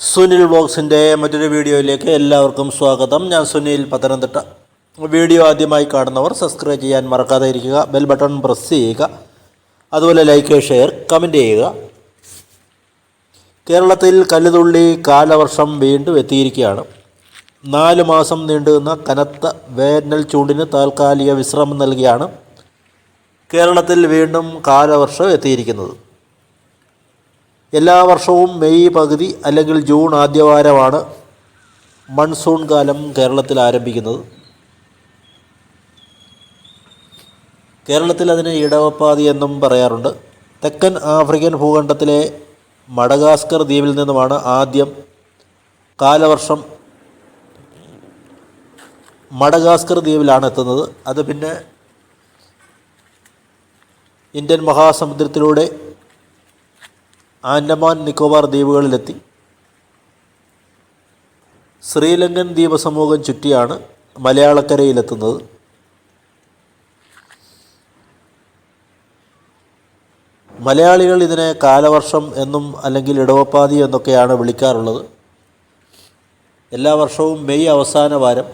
സുനിൽ വ്ളോഗ്സിന്റെ മറ്റൊരു വീഡിയോയിലേക്ക് എല്ലാവർക്കും സ്വാഗതം. ഞാൻ സുനിൽ പത്തനംതിട്ട. വീഡിയോ ആദ്യമായി കാണുന്നവർ സബ്സ്ക്രൈബ് ചെയ്യാൻ മറക്കാതെ ഇരിക്കുക ബെൽ ബട്ടൺ പ്രസ് ചെയ്യുക അതുപോലെ ലൈക്ക് ഷെയർ കമന്റ് ചെയ്യുക. കേരളത്തിൽ കല്ലുതുള്ളി കാലവർഷം വീണ്ടും എത്തിയിരിക്കുകയാണ്. നാല് മാസം നീണ്ടുനിന്ന കനത്ത വേനൽ ചൂടിന് താൽക്കാലിക വിശ്രമം നൽകിയാണ് കേരളത്തിൽ വീണ്ടും കാലവർഷം എത്തിയിരിക്കുന്നത്. എല്ലാ വർഷവും മെയ് പകുതി അല്ലെങ്കിൽ ജൂൺ ആദ്യവാരമാണ് മൺസൂൺ കാലം കേരളത്തിൽ ആരംഭിക്കുന്നത്. കേരളത്തിൽ അതിന് ഇടവപ്പാതി എന്നും പറയാറുണ്ട്. തെക്കൻ ആഫ്രിക്കൻ ഭൂഖണ്ഡത്തിലെ മഡഗാസ്കർ ദ്വീപിൽ നിന്നുമാണ് ആദ്യം കാലവർഷം മഡഗാസ്കർ ദ്വീപിലാണ് എത്തുന്നത്. അത് പിന്നെ ഇന്ത്യൻ മഹാസമുദ്രത്തിലൂടെ ആൻഡമാൻ നിക്കോബാർ ദ്വീപുകളിലെത്തി. ശ്രീലങ്കൻ ദ്വീപസമൂഹം ചുറ്റിയാണ് മലയാളക്കരയിലെത്തുന്നത്. മലയാളികൾ ഇതിനെ കാലവർഷം എന്നും അല്ലെങ്കിൽ ഇടവപ്പാതി എന്നൊക്കെയാണ് വിളിക്കാറുള്ളത്. എല്ലാ വർഷവും മെയ് അവസാന വാരം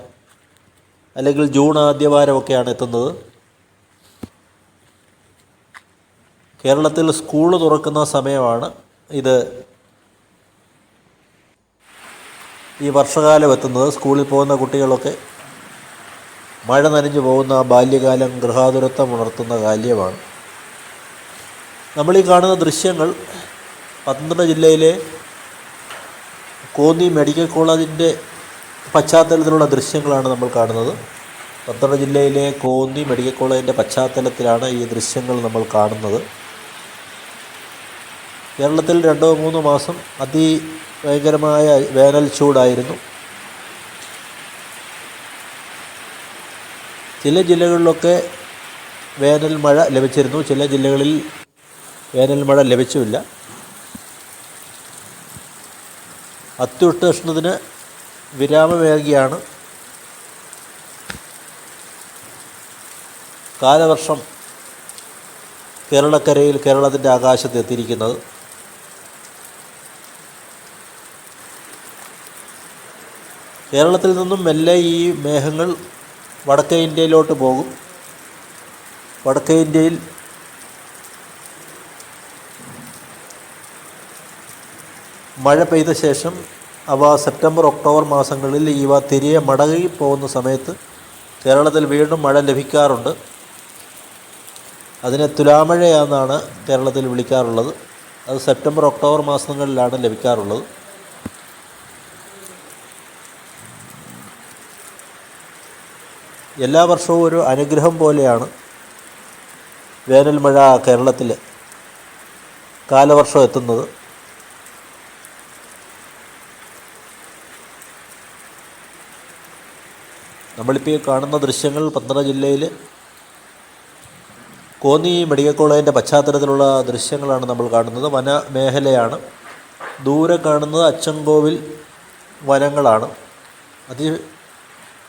അല്ലെങ്കിൽ ജൂൺ ആദ്യ വാരമൊക്കെയാണ് എത്തുന്നത്. കേരളത്തിൽ സ്കൂൾ തുറക്കുന്ന സമയമാണ് ഇത് ഈ വർഷകാലം എത്തുന്നത് സ്കൂളിൽ പോകുന്ന കുട്ടികളൊക്കെ മഴ നനഞ്ഞു പോകുന്ന ബാല്യകാലം ഗൃഹാതുരത്വം ഉണർത്തുന്ന കാല്യമാണ്. നമ്മൾ ഈ കാണുന്ന ദൃശ്യങ്ങൾ പത്തനംതിട്ട ജില്ലയിലെ കോന്നി മെഡിക്കൽ കോളേജിന്റെ പശ്ചാത്തലത്തിലുള്ള ദൃശ്യങ്ങളാണ് നമ്മൾ കാണുന്നത്. പത്തനംതിട്ട ജില്ലയിലെ കോന്നി മെഡിക്കൽ കോളേജിന്റെ പശ്ചാത്തലത്തിലാണ് ഈ ദൃശ്യങ്ങൾ നമ്മൾ കാണുന്നത്. കേരളത്തിൽ രണ്ടോ മൂന്നോ മാസം അതിഭയങ്കരമായ വേനൽ ചൂടായിരുന്നു. ചില ജില്ലകളിലൊക്കെ വേനൽ മഴ ലഭിച്ചിരുന്നു. ചില ജില്ലകളിൽ വേനൽ മഴ ലഭിച്ചുമില്ല. അത്യുഷ്ണത്തിന് വിരാമമേകിയാണ് കാലവർഷം കേരളക്കരയിൽ കേരളത്തിന്റെ ആകാശത്ത് എത്തിയിരിക്കുന്നത്. കേരളത്തിൽ നിന്നും മെല്ലെ ഈ മേഘങ്ങൾ വടക്കേ ഇന്ത്യയിലോട്ട് പോകും. വടക്കേ ഇന്ത്യയിൽ മഴ പെയ്ത ശേഷം അവ സെപ്റ്റംബർ ഒക്ടോബർ മാസങ്ങളിൽ ഇവ തിരികെ മടങ്ങി പോകുന്ന സമയത്ത് കേരളത്തിൽ വീണ്ടും മഴ ലഭിക്കാറുണ്ട്. അതിനെ തുലാമഴയെന്നാണ് കേരളത്തിൽ വിളിക്കാറുള്ളത്. അത് സെപ്റ്റംബർ ഒക്ടോബർ മാസങ്ങളിലാണ് ലഭിക്കാറുള്ളത്. എല്ലാ വർഷവും ഒരു അനുഗ്രഹം പോലെയാണ് വേനൽ മഴ കേരളത്തിൽ കാലവർഷം എത്തുന്നത്. നമ്മളിപ്പോൾ കാണുന്ന ദൃശ്യങ്ങൾ പത്തനംതിട്ട ജില്ലയിൽ കോന്നി മെഡിക്കൽ കോളേജിന്റെ പശ്ചാത്തലത്തിലുള്ള ദൃശ്യങ്ങളാണ് നമ്മൾ കാണുന്നത്. വന മേഖലയാണ് ദൂരെ കാണുന്നത് അച്ചൻകോവിൽ വനങ്ങളാണ്. അതി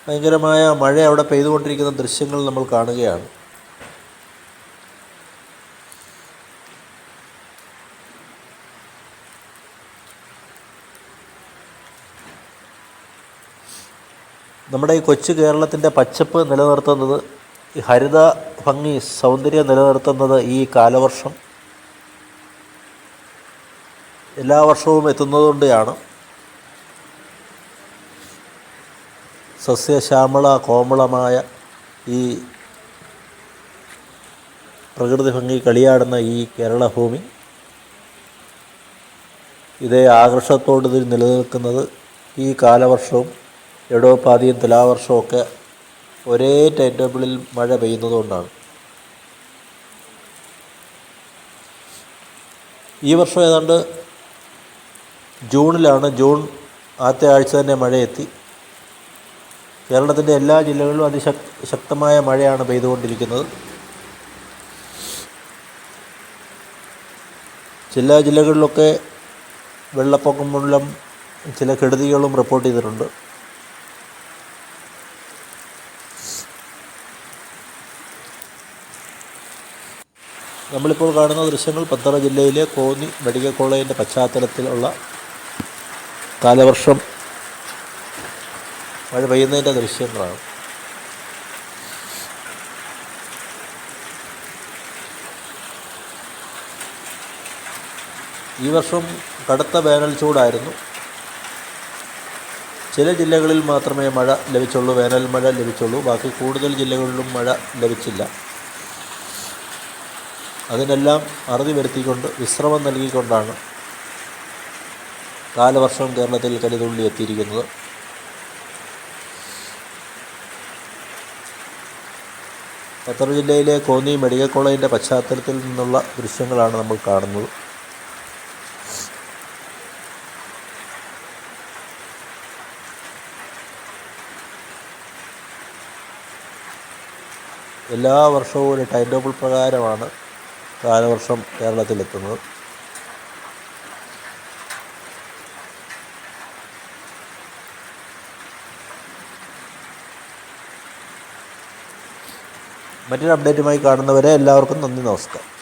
ഭയങ്കരമായ മഴ അവിടെ പെയ്തുകൊണ്ടിരിക്കുന്ന ദൃശ്യങ്ങൾ നമ്മൾ കാണുകയാണ്. നമ്മുടെ ഈ കൊച്ചു കേരളത്തിന്റെ പച്ചപ്പ് നിലനിർത്തുന്നത് ഈ ഹരിത ഭംഗി സൗന്ദര്യം നിലനിർത്തുന്നത് ഈ കാലവർഷം. എല്ലാ വർഷവും എത്തുന്നതുകൊണ്ടാണ് സസ്യശ്യാമള കോമളമായ ഈ പ്രകൃതി ഭംഗി കളിയാടുന്ന ഈ കേരള ഭൂമി ഇതേ ആകർഷത്തോട് ഇതിൽ നിലനിൽക്കുന്നത് ഈ കാലവർഷവും എടോപാതിയും തുലാവർഷവും ഒരേ ടൈം ടേബിളിൽ മഴ പെയ്യുന്നതുകൊണ്ടാണ് ഈ വർഷം ഏതാണ്ട് ജൂണിലാണ് ജൂൺ ആദ്യ ആഴ്ച തന്നെ മഴയെത്തി. കേരളത്തിന്റെ എല്ലാ ജില്ലകളിലും അതിശക് ശക്തമായ മഴയാണ് പെയ്തുകൊണ്ടിരിക്കുന്നത്. ചില ജില്ലകളിലൊക്കെ വെള്ളപ്പൊക്കം മൂലം ചില കെടുതികളും റിപ്പോർട്ട് ചെയ്തിട്ടുണ്ട്. നമ്മളിപ്പോൾ കാണുന്ന ദൃശ്യങ്ങൾ പത്തറ ജില്ലയിലെ കോന്നി മെഡിക്കൽ കോളേജിന്റെ പശ്ചാത്തലത്തിലുള്ള കാലവർഷം മഴ പെയ്യുന്നതിന്റെ ദൃശ്യങ്ങളാണ്. ഈ വർഷം കടുത്ത വേനൽ ചൂടായിരുന്നു. ചില ജില്ലകളിൽ മാത്രമേ മഴ ലഭിച്ചുള്ളൂ വേനൽ മഴ ലഭിച്ചുള്ളൂ. ബാക്കി കൂടുതൽ ജില്ലകളിലും മഴ ലഭിച്ചില്ല. അതിനെല്ലാം അറുതി വരുത്തിക്കൊണ്ട് വിശ്രമം നൽകിക്കൊണ്ടാണ് കാലവർഷം കേരളത്തിൽ കലിതുള്ളി എത്തിയിരിക്കുന്നത് പത്തനംതിട്ട ജില്ലയിലെ കോന്നി മെഡിക്കൽ കോളേജിന്റെ പശ്ചാത്തലത്തിൽ നിന്നുള്ള ദൃശ്യങ്ങളാണ് നമ്മൾ കാണുന്നത്. എല്ലാ വർഷവും ഒരു ടൈം ടേബിൾ പ്രകാരമാണ് കാലവർഷം കേരളത്തിലെത്തുന്നത്. മറ്റൊരു അപ്ഡേറ്റുമായി കാണുന്നവരെ എല്ലാവർക്കും നന്ദി നമസ്കാരം.